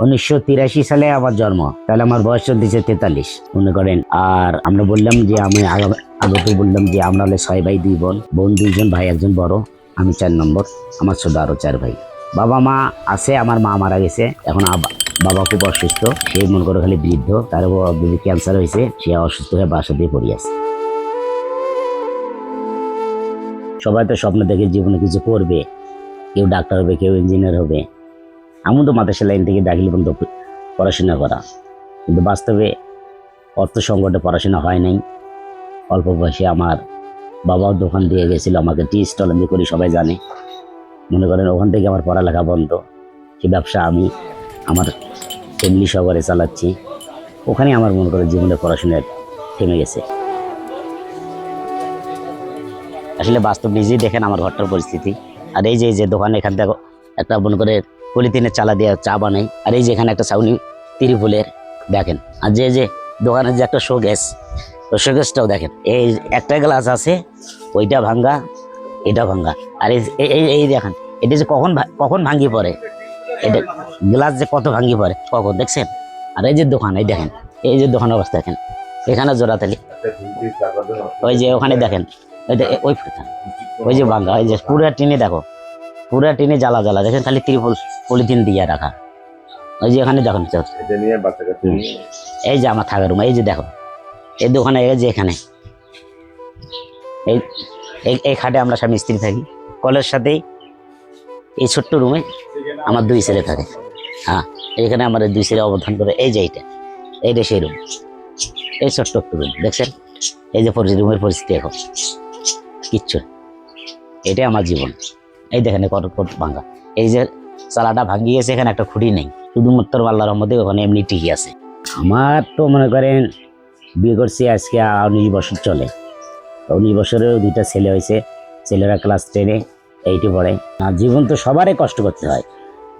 উনিশশো তিরাশি সালে আমার জন্ম। তাহলে আমার বয়স চলতেছে তেতাল্লিশ। মনে করেন, আর আমরা বললাম যে আমি আগে- আগে বললাম যে আমরা হলে ছয় ভাই, দুই বোন। বোন দুইজন, ভাই একজন বড়, আমি চার নম্বর, আমার ছোট আরও চার ভাই। বাবা মা আছে, আমার মা মারা গেছে। এখন বাবা খুব অসুস্থ, সে মনে করো খালি বৃদ্ধ, তার ক্যান্সার হয়েছে, সে অসুস্থ হয়ে বাসা দিয়ে আছে। সবাই তো স্বপ্ন দেখে জীবনে কিছু করবে। কেউ ডাক্তার হবে, কেউ ইঞ্জিনিয়ার হবে। আমি তো মাদ্রাসা লাইন থেকে ডাকিলে পর্যন্ত পড়াশোনা করা। কিন্তু বাস্তবে অর্থ সংকটে পড়াশোনা হয় নাই। অল্প বয়সে আমার বাবাও দোকান দিয়ে গেছিল, আমাকে টি স্টল আমি করি সবাই জানে। মনে করেন ওখান থেকে আমার পড়ালেখা বন্ধ। সে ব্যবসা আমি আমার ফ্যামিলি সহকারে চালাচ্ছি। ওখানে আমার মনে করে জীবনে পড়াশোনা থেমে গেছে। আসলে বাস্তব নিজেই দেখেন আমার ঘরটার পরিস্থিতি। আর এই যে এই যে দোকান এখান থেকে একটা মনে করে পলিথিনের চালা দেওয়া চা বানাই। আর এই যে এখানে একটা ছাউনি, তিরিফুলের, দেখেন। আর যে যে দোকানে যে একটা শো গ্যাস তো শো গ্যাসটাও দেখেন। এই একটা গ্লাস আছে, ওইটা ভাঙ্গা, এটা ভাঙ্গা। আর এই এই- দেখেন, এটা যে কখন কখন ভাঙ্গি পড়ে? এটা গ্লাস যে কত ভাঙ্গি পড়ে, কখন, দেখছেন? আর এই যে দোকান, এই দেখেন, এই যে দোকান অবস্থা, দেখেন। এখানে জোড়াতালি। ওই যে ওখানে দেখেন, ওই ওই ওই যে ভাঙ্গা, ওই যে পুরা টিনে দেখো। পুরা টিনে জ্বালা জ্বালা দেখেন খালি ত্রিপল পলিথিন দিয়ে রাখা। ওই যে এখানে দেখুন এই যে আমার থাকার রুম এই যে দেখো। এই দোকানে এই যে এখানে। এই এই খাটে আমরা স্বামী স্ত্রী থাকি। কলের সাথেই এই ছোট্ট রুমে আমার দুই ছেলে থাকে। হ্যাঁ এখানে আমার এই দুই ছেলে অবদান করে। এই যে এইটা এইটা সেই রুম এই ছোট্ট একটু রুম দেখছেন? এই যে পরিস্থিতি রুমের পরিস্থিতি এখন কিচ্ছু। এটাই আমার জীবন। এই দেখেন কত ভাঙ্গা এই যে চালাটা ভাঙ্গিয়েছে, এখানে একটা খুঁটি নেই। শুধুমাত্র আল্লাহর রহমতে ওখানে এমনি ঠিকই আছে। আমার তো মনে করেন, বিয়ে করছি আজকে উনিশ বছর চলে। উনিশ বছরেও দুইটা ছেলে হয়েছে। ছেলেরা ক্লাস টেনে এইটি পড়ে। আর জীবন তো সবারই কষ্ট করতে হয়।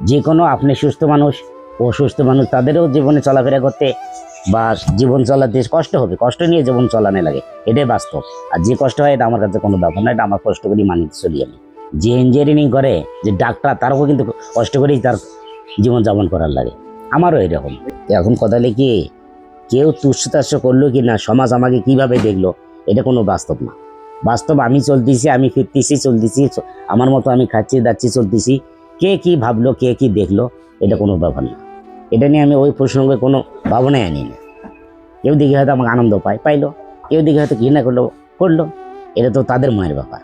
যে কোনো আপনি সুস্থ মানুষ অসুস্থ মানুষ, তাদেরও জীবনে চলাফেরা করতে বা জীবন চালাতে কষ্ট হবে। কষ্ট নিয়ে জীবন চালানো লাগে। এটাই বাস্তব। আর যে কষ্ট হয়, এটা আমার কাছে কোনো ব্যাপার না। এটা আমার কষ্ট করি মানিয়ে চলি আমি। যে ইঞ্জিনিয়ারিং করে, যে ডাক্তার তারও কিন্তু কষ্ট করেই তার জীবন যাপন করার লাগে। আমারও এরকম। এখন কথা কি, কেউ তুচ্ছতাচ্ছ করল কি না, সমাজ আমাকে কীভাবে দেখল, এটা কোনো বাস্তব না। বাস্তব আমি চলতেছি, আমি ফিরতেছি, চলতেছি আমার মতো আমি খাচ্ছি, দাচ্ছি, চলতেছি। কে কি ভাবলো, কে কি দেখল, এটা কোনো ব্যাপার না। এটা নিয়ে আমি ওই প্রসঙ্গে কোনো ভাবনাই আনি না। কেউ দিকে হয়তো আমাকে আনন্দ পায়, পাইলো। কেউ দিকে হয়তো ঘৃণা করল করল। এটা তো তাদের মায়ের ব্যাপার।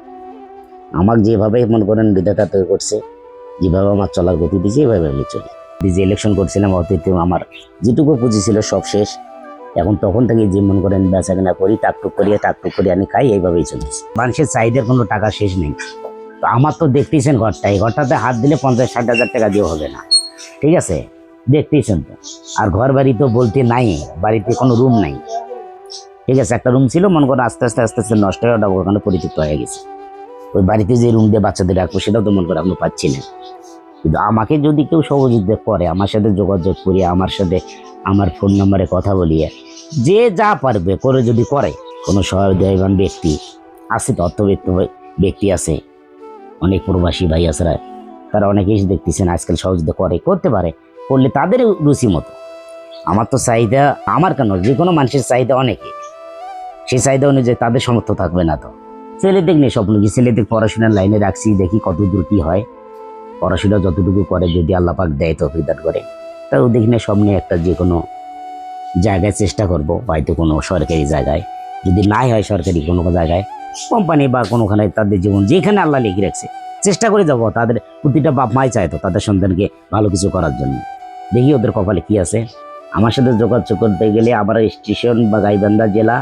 আমাকে যেভাবে মনে করেন বিধাতা তৈরি করছে, যেভাবে আমার চলার গতি দিয়েছে, এভাবে আমি চলি। যে ইলেকশন করছিলাম, অতীতে আমার যেটুকু পুঁজি ছিল সব শেষ। এখন তখন থেকে যে মনে করেন বেচা কেনা করি, টাকটুক করিয়ে টাকটুক করে আমি খাই, এইভাবেই চলতেছি। মানুষের চাহিদার কোনো টাকা শেষ নেই। তো আমার তো দেখতেইছেন ঘরটা, এই ঘরটাতে হাত দিলে পঞ্চাশ, ষাট হাজার টাকা দিয়ে হবে না। ঠিক আছে? দেখতেইছেন তো। আর ঘর বাড়ি তো বলতে নাই, বাড়িতে কোনো রুম নাই। ঠিক আছে? একটা রুম ছিল, মনে করো আস্তে আস্তে আস্তে আস্তে নষ্ট হয়ে ওটা ওখানে পরিচিত হয়ে গেছে। ওই বাড়িতে যে রুম দিয়ে বাচ্চাদের রাখব, সেটাও তো মনে করে এখনও পাচ্ছি না। কিন্তু আমাকে যদি কেউ সহযোগিতা করে, আমার সাথে যোগাযোগ করিয়ে, আমার সাথে আমার ফোন নাম্বারে কথা বলিয়ে, যে যা পারবে করে যদি করে, কোনো সহৃদয়বান ব্যক্তি আছে তো অর্থবিত্ত ব্যক্তি আছে, অনেক প্রবাসী ভাই আছে, তারা অনেকেই দেখতেছেন, আজকাল সহযোগিতা করে, করতে পারে, করলে তাদের রুচি মতো। আমার তো চাহিদা আমার কেন? যে কোনো মানুষের চাহিদা অনেকে সেই চাহিদা অনুযায়ী তাদের সমর্থ থাকবে না তো। ছেলেদের নিয়ে স্বপ্ন কি? ছেলেদের পড়াশোনার লাইনে রাখছি, দেখি কত দূর কি হয়। পড়াশোনা যতটুকু করে, যদি আল্লাহ পাক দেয় তো বিদান করে। তাও দেখি না সব নিয়ে একটা যে কোনো জায়গায় চেষ্টা করব, হয়তো কোনো সরকারি জায়গায়। যদি নাই হয় সরকারি কোনো জায়গায় কোম্পানি বা কোনোখানে তাদের জীবন, যেখানে আল্লাহ লিখে রাখছে, চেষ্টা করে যাব তাদের প্রতিটা বাপ মাই চায় তো তাদের সন্তানকে ভালো কিছু করার জন্য। দেখি ওদের কপালে কি আছে। আমার সাথে যোগাযোগ করতে গেলে আমার স্টেশন বা গাইবান্ধা জেলা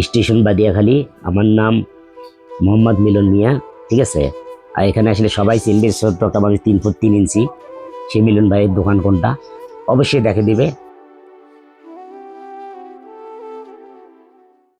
স্টেশন বাদিয়াখালী। আমার নাম মোহাম্মদ মিলন মিয়া, ঠিক আছে? আর এখানে আসলে সবাই চিনবে, ছোট্ট তিন ফুট তিন ইঞ্চি। সে মিলন ভাইয়ের দোকান কোনটা? অবশ্যই দেখে দিবে।